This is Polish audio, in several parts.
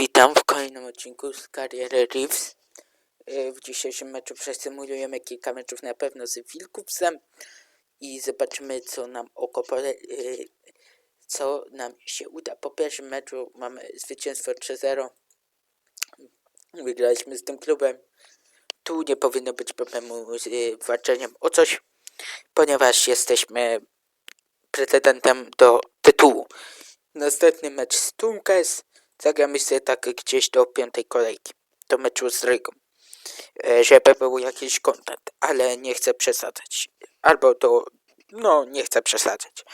Witam w kolejnym odcinku z kariery Reeves. E, W dzisiejszym meczu przesymulujemy kilka meczów na pewno z Wilkupsem i zobaczymy co nam oko e, co nam się uda. Po pierwszym meczu mamy zwycięstwo 3-0. Wygraliśmy z tym klubem. Tu nie powinno być problemu z e, walczeniem o coś, ponieważ jesteśmy pretendentem do tytułu. Następny mecz z Tunkes. Zagramy sobie tak gdzieś do piątej kolejki. Do meczu z Rygą. E, Żeby był jakiś kontent, ale nie chcę przesadzać. Albo to, no nie chcę przesadzać.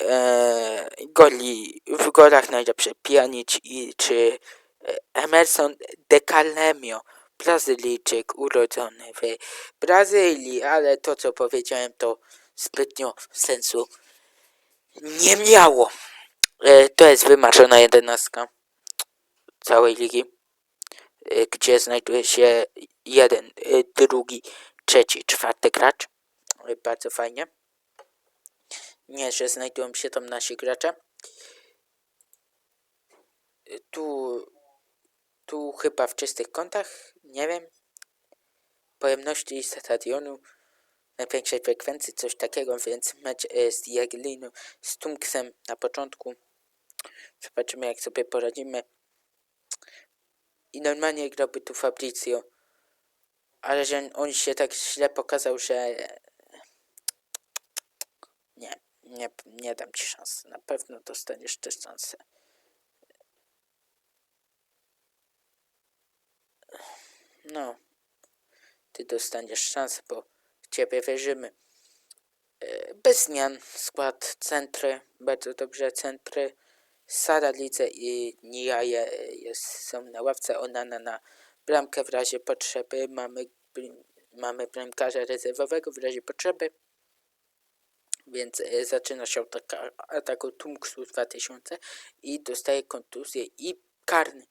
E, goli, w golach najlepszy Pjanic i czy e, Emerson de Calemio. Brazylijczyk urodzony w Brazylii, ale to co powiedziałem to zbytnio sensu nie miało. E, To jest wymarzona jedenastka całej ligi, e, gdzie znajduje się jeden, e, drugi, trzeci, czwarty gracz. E, Bardzo fajnie. Nie, że znajdują się tam nasi gracze. Tu, tu chyba w czystych kątach, nie wiem. Pojemności stadionu, największej frekwencji, coś takiego, więc mecz z Jagiellonią, z Tunksem na początku. Zobaczymy jak sobie poradzimy. I normalnie grałby tu Fabrizio. Ale że on się tak źle pokazał, że... Nie, nie, nie dam ci szans. Na pewno dostaniesz też szansę. No, ty dostaniesz szansę, bo w ciebie wierzymy. E, Bez zmian skład centry, bardzo dobrze centry. Sara Lidze i Niaje jest, są na ławce, Onana na bramkę w razie potrzeby. Mamy, mamy bramkarza rezerwowego w razie potrzeby. Więc e, zaczyna się od taka- ataku Tumksu 2000 i dostaje kontuzję i karny.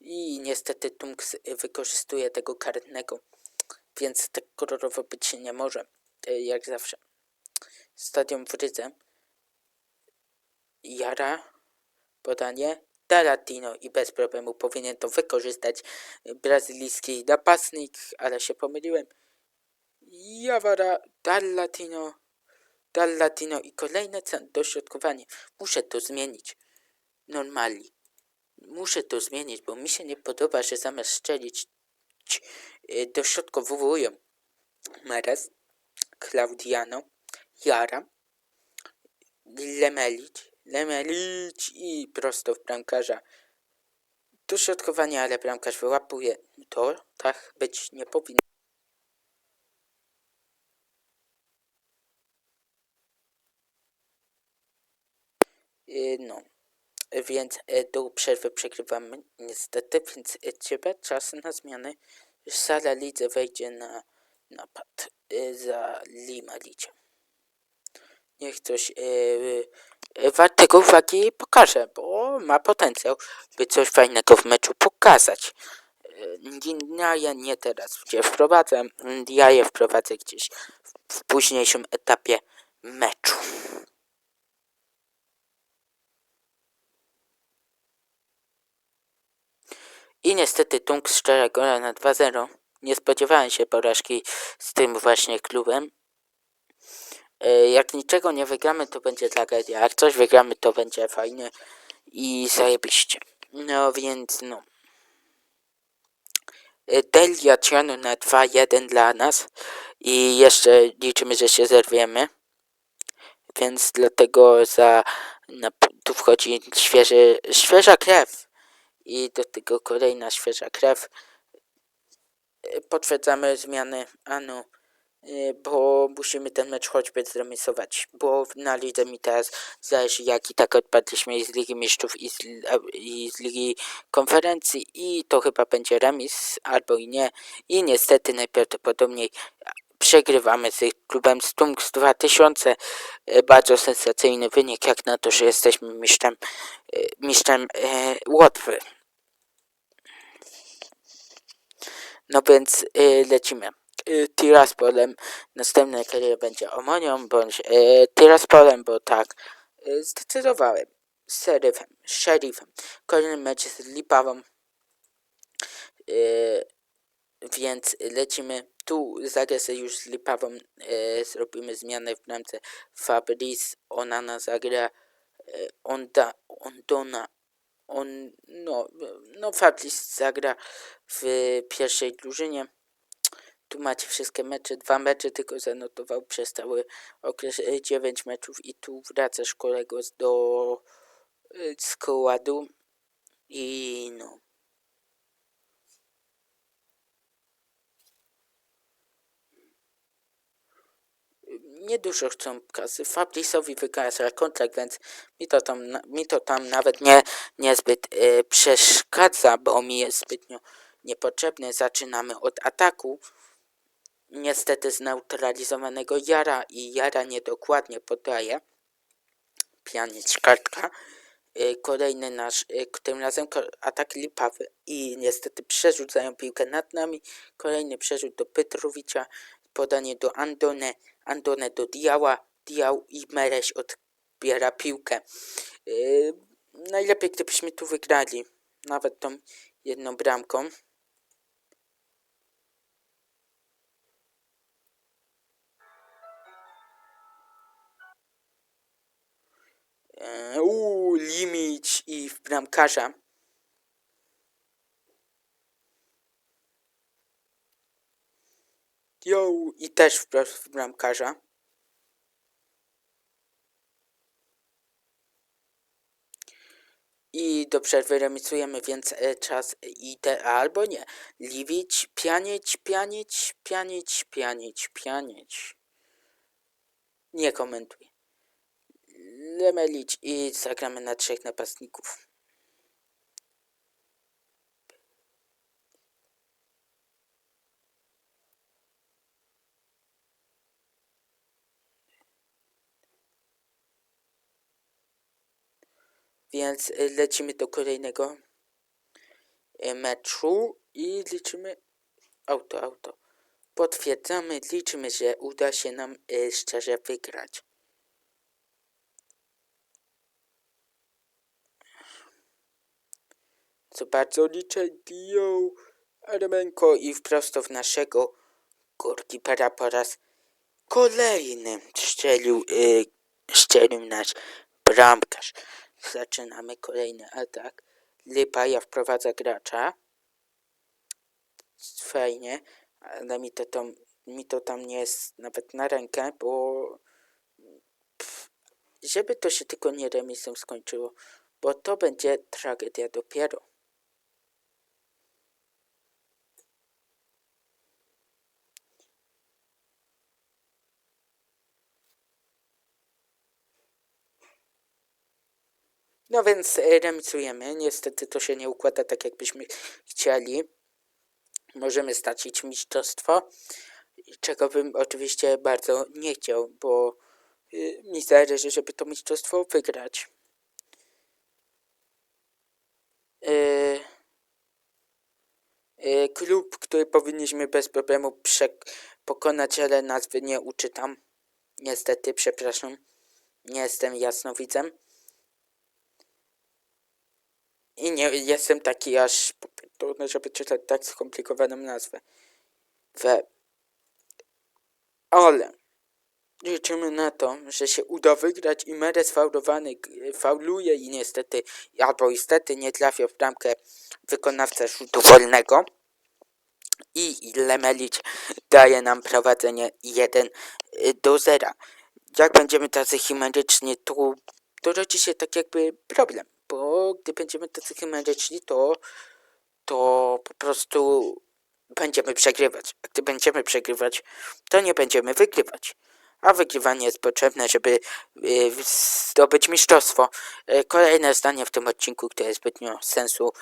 I niestety Tunks wykorzystuje tego karnego, więc tak kolorowo być nie może, e, jak zawsze. Stadion w Rydze. Jara podanie Taratino i bez problemu powinien to wykorzystać brazylijski napastnik, ale się pomyliłem. Jawara, Dallatino, Dallatino i kolejne dośrodkowanie. Muszę to zmienić. Normali. Muszę to zmienić, bo mi się nie podoba, że zamiast strzelić y, dośrodkowują Mares, Claudiano, Jara, Lemelić, Lemelić i prosto w bramkarza. Dośrodkowanie, ale bramkarz wyłapuje to, tak być nie powinno. Yy, No, więc e, do przerwy przegrywamy niestety, więc e, trzeba czas na zmiany. Sala Lidze wejdzie na napad e, za Lima Lidzie. Niech coś e, wartego uwagi pokaże, bo ma potencjał, by coś fajnego w meczu pokazać. Ja, ja nie teraz, gdzie wprowadzę, ja je wprowadzę gdzieś w późniejszym etapie meczu. I niestety Tung strzela gola na 2-0. Nie spodziewałem się porażki z tym właśnie klubem. E, Jak niczego nie wygramy, to będzie tragedia. Jak coś wygramy, to będzie fajnie i zajebiście. No więc no. E, Delia Ciano na 2-1 dla nas i jeszcze liczymy, że się zerwiemy. Więc dlatego za na, tu wchodzi świeży, świeża krew i do tego kolejna świeża krew. E, Potwierdzamy zmiany Anu, bo musimy ten mecz choćby zremisować, bo na lidze mi teraz zależy jak i tak odpadliśmy z Ligi Mistrzów i z, i z Ligi Konferencji i to chyba będzie remis albo i nie i niestety najprawdopodobniej przegrywamy z klubem Stunks 2000 E, bardzo sensacyjny wynik jak na to, że jesteśmy mistrzem, e, mistrzem e, Łotwy. No więc y, lecimy. Y, Tiraspolem, następna kariera będzie Omonią bądź y, Tiraspolem, bo tak y, zdecydowałem. seryfem, szerifem. Kolejny mecz z Lipawą. Więc lecimy tu, sobie już z Lipawą, zrobimy zmianę w bramce. Fabrice, Onana zagra, yy, Onda, Ondona, on, no, no Fabrice zagra w pierwszej drużynie. Tu macie wszystkie mecze, dwa mecze tylko zanotował przez cały okres 9 meczów i tu wracasz kolego do y, składu i no. Niedużo chcą kasy. Fabrice'owi wygasa kontrakt, więc mi to tam, mi to tam nawet nie, niezbyt y, przeszkadza, bo mi jest zbytnio niepotrzebny. Zaczynamy od ataku. Niestety zneutralizowanego Jara i Jara niedokładnie podaje. Pianic kartka. Y, Kolejny nasz, y, tym razem atak Lipawy i niestety przerzucają piłkę nad nami. Kolejny przerzut do Petrowicza, podanie do Andone, Andone do Diała, Diał i Mereś odbiera piłkę. Y, najlepiej gdybyśmy tu wygrali, nawet tą jedną bramką. E, Uuu, Limicz i bramkarza. Jo, i też wprost w bramkarza. I do przerwy remisujemy, więc e, czas idę albo nie. Liwić, pianić, pianić, pianić, pianić, pianić. Nie komentuj. Lemelić i zagramy na trzech napastników. Więc y, lecimy do kolejnego y, meczu i liczymy auto, auto. Potwierdzamy, liczymy, że uda się nam y, szczerze wygrać. Co bardzo liczę, Dio Armenko i wprost w naszego golkipera po raz kolejny strzelił, y, strzelił nasz bramkarz. Zaczynamy kolejny atak. Lipaja wprowadza gracza. Fajnie, ale mi to tam, mi to tam nie jest nawet na rękę, bo pff, żeby to się tylko nie remisem skończyło, bo to będzie tragedia dopiero. No więc e, remisujemy. Niestety to się nie układa tak, jakbyśmy chcieli. Możemy stracić mistrzostwo, czego bym oczywiście bardzo nie chciał, bo y, mi zależy, żeby to mistrzostwo wygrać. Y, klub, który powinniśmy bez problemu pokonać, ale nazwy nie uczytam. Niestety, przepraszam. Nie jestem jasnowidzem. I nie jestem taki aż trudny, żeby czytać tak skomplikowaną nazwę. We. Ale liczymy na to, że się uda wygrać i Meres faulowany g- fauluje i niestety, albo niestety nie trafia w bramkę wykonawca rzutu wolnego. I Lemelić daje nam prowadzenie 1 do 0. Jak będziemy tacy chimeryczni, to, to rodzi się tak jakby problem, bo gdy będziemy tacy chimeryczni, to, to po prostu będziemy przegrywać. A gdy będziemy przegrywać, to nie będziemy wygrywać. A wygrywanie jest potrzebne, żeby y, zdobyć mistrzostwo. Y, Kolejne zdanie w tym odcinku, które zbytnio sensu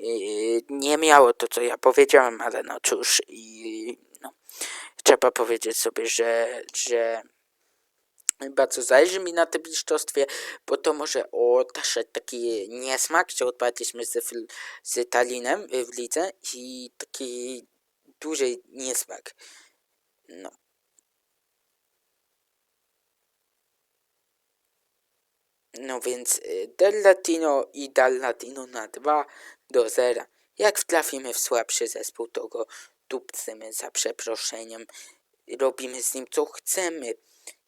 y, nie miało to, co ja powiedziałem, ale no cóż, i no, trzeba powiedzieć sobie, że, że bardzo zależy mi na tym mistrzostwie, bo to może otaczać taki niesmak, że odpadliśmy z, z Talinem y, w lidze i taki duży niesmak. No. No więc y, Del Latino i Dal Latino na 2 do 0. Jak trafimy w słabszy zespół, to go dupcymy za przeproszeniem. Robimy z nim co chcemy.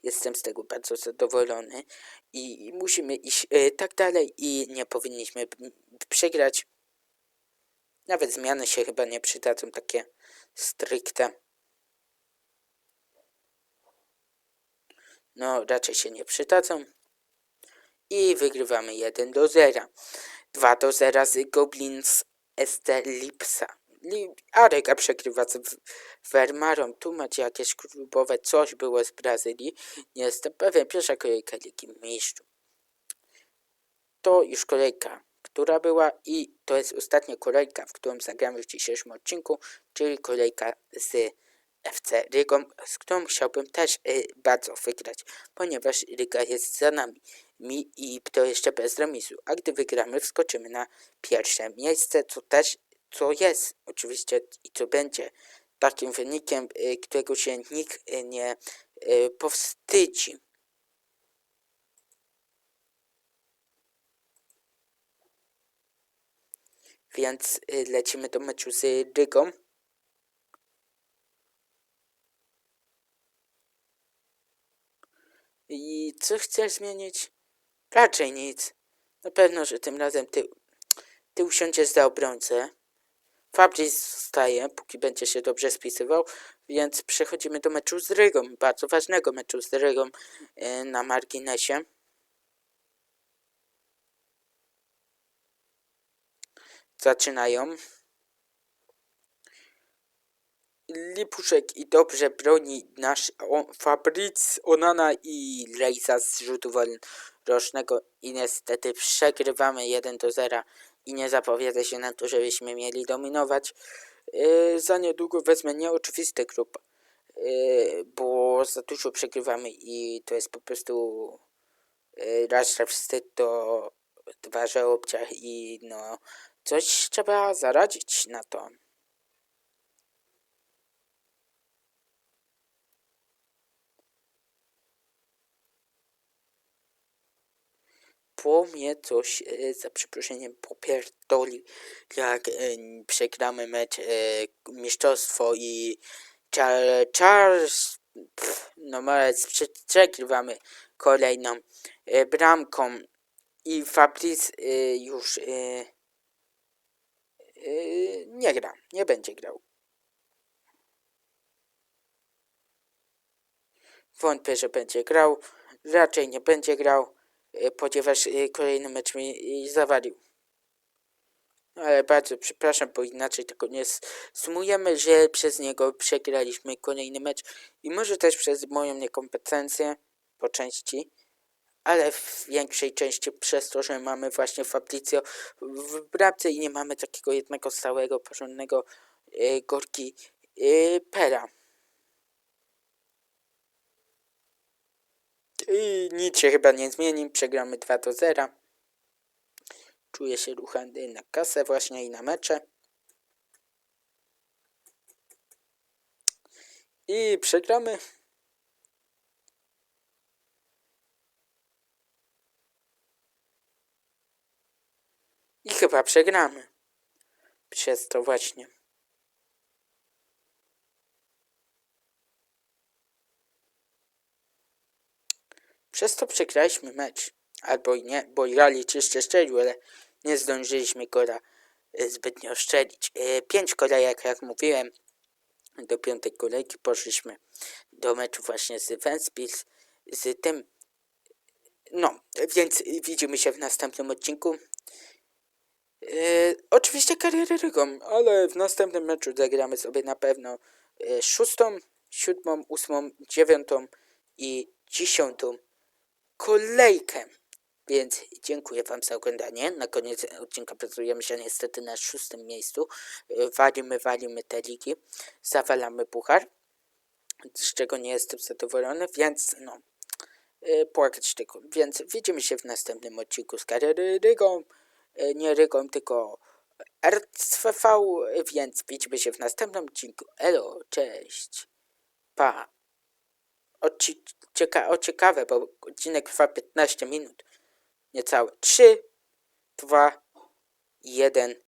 Jestem z tego bardzo zadowolony i musimy iść y, tak dalej i nie powinniśmy przegrać. Nawet zmiany się chyba nie przydadzą takie stricte. No, raczej się nie przydadzą. I wygrywamy 1 do 0. 2 do 0 z Goblins Estelipsa. Areka przegrywa z W- Vermarą. Tu macie jakieś klubowe coś było z Brazylii. Nie jestem pewien. Pierwsza kolejka Ligi Mistrzów. To już kolejka, która była i to jest ostatnia kolejka, w którą zagramy w dzisiejszym odcinku, czyli kolejka z FC Rygą, z którą chciałbym też y, bardzo wygrać, ponieważ Ryga jest za nami. Mi i to jeszcze bez remisu. A gdy wygramy, wskoczymy na pierwsze miejsce, co też, co jest oczywiście i co będzie takim wynikiem, y, którego się nikt y, nie y, powstydzi. Więc lecimy do meczu z Rygą. I co chcesz zmienić? Raczej nic. Na pewno, że tym razem ty, ty usiądziesz za obrońcę. Fabrice zostaje, póki będzie się dobrze spisywał, więc przechodzimy do meczu z Rygą, bardzo ważnego meczu z Rygą y, na marginesie. Zaczynają. Lipuszek i dobrze broni nasz o, Fabric, Onana i Reisa z rzutu rocznego i niestety przegrywamy 1 do 0 i nie zapowiada się na to, żebyśmy mieli dominować. Yy, za niedługo wezmę nieoczywisty klub, yy, bo za dużo przegrywamy i to jest po prostu yy, raz, że wstyd, to dwa, że obciach i no coś trzeba zaradzić na to. Po mnie coś e, za przeproszeniem popierdoli, jak e, przegramy mecz e, mistrzostwo i Char- Charles, no malec, prze- przegrywamy kolejną e, bramką i Fabrice e, już e, e, nie gra, nie będzie grał. Wątpię, że będzie grał, raczej nie będzie grał, ponieważ e, kolejny mecz mi e, zawalił. No, Ale bardzo przepraszam, bo inaczej tego nie sumujemy, że przez niego przegraliśmy kolejny mecz i może też przez moją niekompetencję po części, ale w większej części przez to, że mamy właśnie Fabrizio w bramce i nie mamy takiego jednego stałego, porządnego e, Gorki e, Pera. I nic się chyba nie zmieni, przegramy 2 do 0. Czuję się ruchany na kasę właśnie i na mecze. I przegramy. I chyba przegramy. Przez to właśnie. Przez to przegraliśmy mecz. Albo i nie, bo Ralic jeszcze strzelił, ale nie zdążyliśmy go ra- e, zbytnio strzelić. E, Pięć kolejek, jak mówiłem, do piątej kolejki poszliśmy do meczu właśnie z Ventspils, z tym. No, więc widzimy się w następnym odcinku. E, oczywiście karierę rygą, ale w następnym meczu zagramy sobie na pewno szóstą, siódmą, ósmą, dziewiątą i dziesiątą kolejkę. Więc dziękuję Wam za oglądanie. Na koniec odcinka pracujemy się niestety na szóstym miejscu. Walimy, walimy te ligi. Zawalamy puchar, z czego nie jestem zadowolony, więc no, e, płakać tylko. Więc widzimy się w następnym odcinku z kariery Rygą. E, Nie Rygą, tylko RCV, więc widzimy się w następnym odcinku. Elo, cześć. Pa. O, ci, cieka, o ciekawe, bo odcinek trwa 15 minut. niecałe 3, 2, 1.